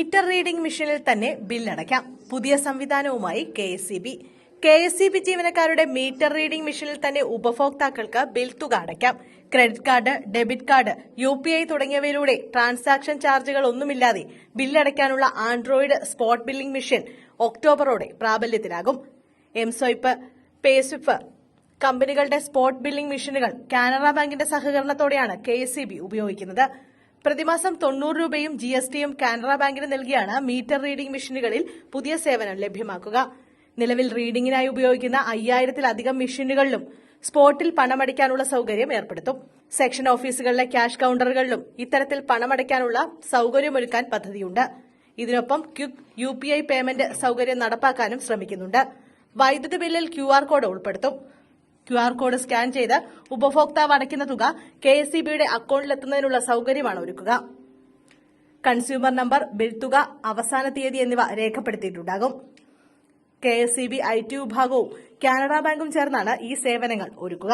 Metre reading മെഷീനിൽ തന്നെ ബില്ലടയ്ക്കാം പുതിയ സംവിധാനവുമായി K S B. K S B ജീവനക്കാരുടെ മീറ്റർ റീഡിംഗ് മെഷീനിൽ തന്നെ ഉപഭോക്താക്കൾക്ക് ബിൽ തുക അടയ്ക്കാം. Credit card debit card U P I തുടങ്ങിയവയിലൂടെ transaction ചാർജുകൾ ഒന്നുമില്ലാതെ ബില്ലടയ്ക്കാനുള്ള ആൻഡ്രോയിഡ് സ്പോട്ട് ബില്ലിംഗ് മെഷീൻ ഒക്ടോബറോടെ പ്രാബല്യത്തിലാകും. എം സ്വൈപ്പ് പേസ്വിപ്പ് കമ്പനികളുടെ സ്പോട്ട് ബില്ലിംഗ് മെഷീനുകൾ കാനറ ബാങ്കിന്റെ സഹകരണത്തോടെയാണ് കെ ഉപയോഗിക്കുന്നത്. പ്രതിമാസം തൊണ്ണൂറ് രൂപയും ജി എസ് ടിയും കാനറ ബാങ്കിന് നൽകിയാണ് മീറ്റർ റീഡിംഗ് മെഷീനുകളിൽ പുതിയ സേവനം ലഭ്യമാക്കുക. നിലവിൽ റീഡിംഗിനായി ഉപയോഗിക്കുന്ന അയ്യായിരത്തിലധികം മെഷീനുകളിലും സ്പോട്ടിൽ പണമടയ്ക്കാനുള്ള സൌകര്യം ഏർപ്പെടുത്തും. സെക്ഷൻ ഓഫീസുകളിലെ ക്യാഷ് കൌണ്ടറുകളിലും ഇത്തരത്തിൽ പണമടയ്ക്കാനുള്ള സൌകര്യമൊരുക്കാൻ പദ്ധതിയുണ്ട്. ഇതിനൊപ്പം quick U P I payment സൌകര്യം നടപ്പാക്കാനും ശ്രമിക്കുന്നുണ്ട്. വൈദ്യുതി ബില്ലിൽ ക്യു ആർ കോഡ് ഉൾപ്പെടുത്തും. ക്യു ആർ കോഡ് സ്കാൻ ചെയ്ത് ഉപഭോക്താവ് അടയ്ക്കുന്ന തുക കെ എസ് ഇ ബിയുടെ അക്കൌണ്ടിലെത്തുന്നതിനുള്ള സൌകര്യമാണ് ഒരുക്കുക. കൺസ്യൂമർ നമ്പർ ബിൽ തുക അവസാന തീയതി എന്നിവ രേഖപ്പെടുത്തിയിട്ടുണ്ടാകും. K S E B I T വിഭാഗവും കാനറ ബാങ്കും ചേർന്നാണ് ഈ സേവനങ്ങൾ ഒരുക്കുക.